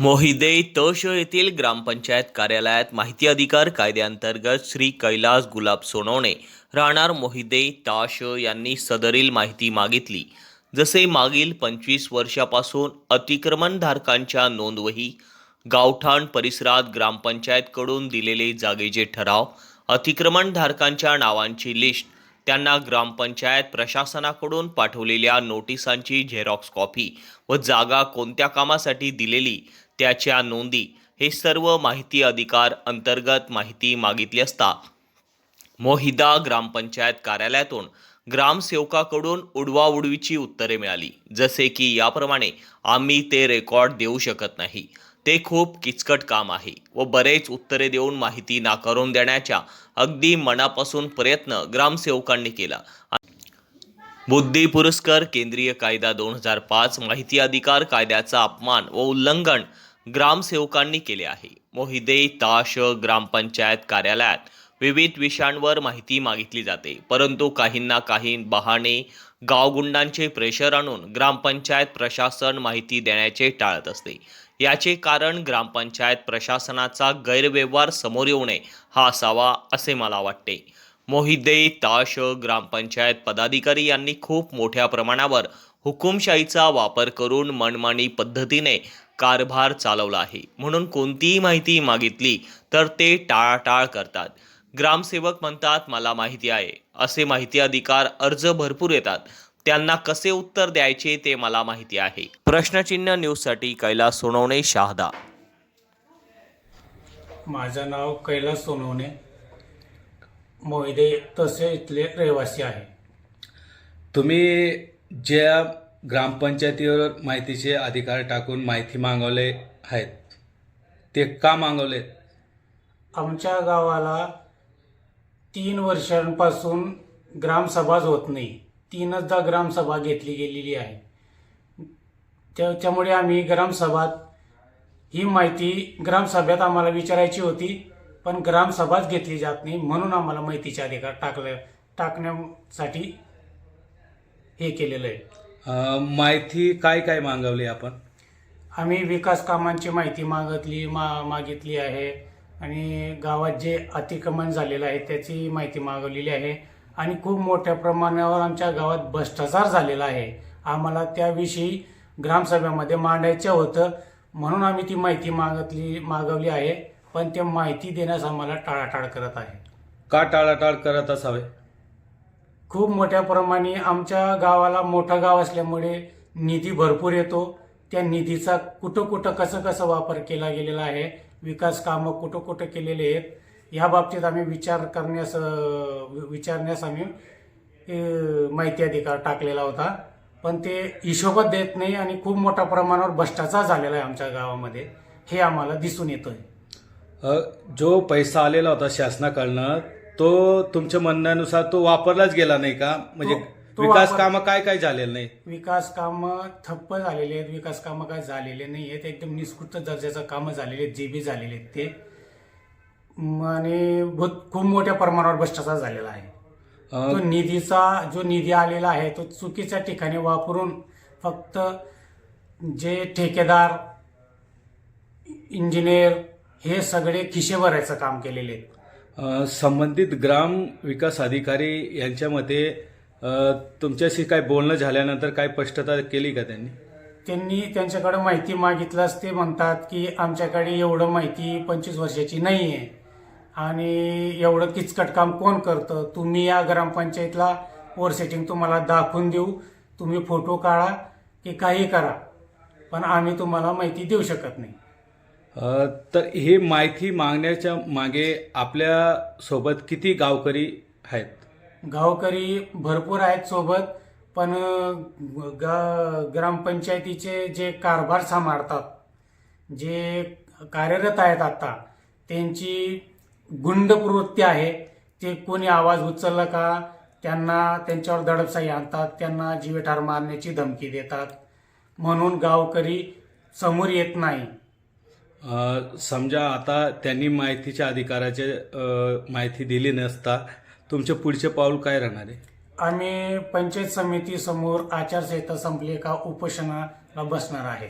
मोहिदे तश येथील ग्रामपंचायत कार्यालयात माहिती अधिकार कायद्याअंतर्गत श्री कैलास गुलाब सोनवणे राहणार मोहिदे ताश यांनी सदरील माहिती मागितली. जसे मागील पंचवीस वर्षापासून अतिक्रमणधारकांच्या नोंदवही गावठाण परिसरात ग्रामपंचायतकडून दिलेले जागेचे ठराव अतिक्रमणधारकांच्या नावांची लिस्ट त्यांना ग्रामपंचायत प्रशासनाकडून पाठवलेल्या नोटिसांची झेरॉक्स कॉपी व जागा कोणत्या कामासाठी दिलेली त्याच्या नोंदी हे सर्व माहिती अधिकार अंतर्गत माहिती मागितली असता मोहिदा ग्रामपंचायत कार्यालयातून ग्रामसेवकाकडून उडवाउडवीची उत्तरे मिळाली जसे की याप्रमाणे आम्ही ते रेकॉर्ड देऊ शकत नाही ते खूप किचकट काम आहे व बरेच उत्तरे देऊन माहिती नाकारून देण्याच्या अगदी मनापासून प्रयत्न ग्रामसेवकांनी केला. बुद्धी पुरस्कार केंद्रीय कायदा दोन हजार पाच माहिती अधिकार कायद्याचा अपमान व उल्लंघन ग्रामसेवकांनी केले आहे. मोहिदे ताश ग्रामपंचायत कार्यालयात विविध विषयांवर माहिती मागितली जाते. परंतु काहींना काही बहाणे गावगुंडांचे प्रेशर आणून ग्रामपंचायत प्रशासन माहिती देण्याचे टाळत असते. याचे कारण ग्रामपंचायत प्रशासनाचा गैरव्यवहार समोर येऊ नये हा असावा असे मला वाटते. मोहिदे ताश ग्रामपंचायत पदाधिकारी यांनी खूप मोठ्या प्रमाणावर हुकुमशाहीचा वापर करून मनमानी पद्धतीने कारभार चालवला आहे. म्हणून कोणतीही माहिती मागितली तर ते टाळाटाळ करतात. ग्रामसेवक म्हणतात मला माहिती आहे. असे माहिती अधिकार अर्ज भरपूर येतात. त्यांना कसे उत्तर द्यायचे ते मला माहिती आहे. प्रश्नचिन्ह न्यूजसाठी कैलास सोनवणे शहादा. माझं नाव कैलास सोनवणे. मोहिदे तसे इथले रहिवासी आहे. तुम्ही ज्या ग्रामपंचायतीवर माहितीचे अधिकार टाकून माहिती मागवले आहेत ते का मागवले? आमच्या गावाला तीन वर्षांपासून ग्रामसभाच होत नाही. तीनचदा ग्रामसभा घेतली गेलेली आहे. त्याच्यामुळे आम्ही ग्रामसभात ही माहिती ग्रामसभेत आम्हाला विचारायची होती पण ग्रामसभाच घेतली जात नाही म्हणून आम्हाला माहितीचे अधिकार टाकल्या टाकण्यासाठी हे केलेलं आहे. अं, माहिती काय काय मागवली आपण? आम्ही विकास कामांची माहिती मागितली मा मागितली आहे. आणि गावात जे अतिक्रमण झालेलं आहे त्याची माहिती मागवलेली आहे. आणि खूप मोठ्या प्रमाणावर आमच्या गावात भ्रष्टाचार झालेला आहे. आम्हाला त्याविषयी ग्रामसभेमध्ये मांडायचं होतं. म्हणून आम्ही ती माहिती मागितली मागवली आहे. पण ते माहिती देण्यास आम्हाला टाळाटाळ करत आहे. का टाळाटाळ करत असावे? खूप मोठ्या प्रमाणे आमच्या गावाला मोठं गाव असल्यामुळे निधी भरपूर येतो. त्या निधीचा कुठं कुठं कसं कसं वापर केला गेलेला आहे विकास कामं कुठं कुठं केलेले आहेत या बाबतीत आम्ही विचार करण्यास विचारण्यास आम्ही माहिती अधिकार टाकलेला होता. पण ते हिशोबात देत नाही आणि खूप मोठ्या प्रमाणावर भ्रष्टाचार झालेला आहे आमच्या गावामध्ये. हे आम्हाला दिसून येतोय. जो पैसा आलेला होता शासनाकडनं तो तुमच्या म्हणण्यानुसार तो वापरलाच गेला नाही का? म्हणजे तो- विकास वापर- कामं काय काय झालेलं नाही विकास कामं ठप्प झालेले आहेत. विकास कामं काय झालेले नाही आहेत. एकदम निष्कृष्ट दर्जाचं कामं झालेले आहेत. जे बी झालेले आहेत ते. म, आणि बहुत खूप मोठ्या प्रमाणावर भ्रष्टाचार झालेला आहे. अं, तो निधीचा जो निधी आलेला आहे तो चुकीच्या ठिकाणी वापरून फक्त जे ठेकेदार इंजिनियर हे सगळे खिशे भरायचं काम केलेले आहेत. संबंधित ग्राम विकास अधिकारी यांच्यामध्ये तुमच्याशी काय बोलणं झाल्यानंतर काय स्पष्टता केली का त्यांनी? त्यांनी त्यांच्याकडे माहिती मागितल्यास ते म्हणतात की आमच्याकडे एवढं माहिती पंचवीस वर्षाची नाही आहे आणि एवढं किचकट काम कोण करतं? तुम्ही या ग्रामपंचायतला ओव्हर सेटिंग तुम्हाला दाखवून देऊ. तुम्ही फोटो काढा की काही करा. पण आम्ही तुम्हाला माहिती देऊ शकत नाही. तर ही माहिती मागण्याच्या मागे आपल्यासोबत किती गावकरी आहेत? गावकरी भरपूर आहेत सोबत पण गा ग्रामपंचायतीचे जे कारभार सांभाळतात जे कार्यरत आहेत आता त्यांची गुंड प्रवृत्ती आहे. ते कोणी आवाज उचलला का त्यांना त्यांच्यावर दडपसाई आणतात त्यांना जीवेठार मारण्याची धमकी देतात. म्हणून गावकरी समोर येत नाही. समजा आता त्यांनी माहितीच्या अधिकाराचे माहिती दिली नसता तुमचे पुढचे पाऊल काय राहणार आहे? आम्ही पंचायत समिती समोर आचारसंहिता संपली का उपोषणाला बसणार आहे.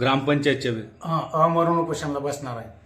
ग्रामपंचायतच्या हं, अमरण उपोषणाला बसणार आहे.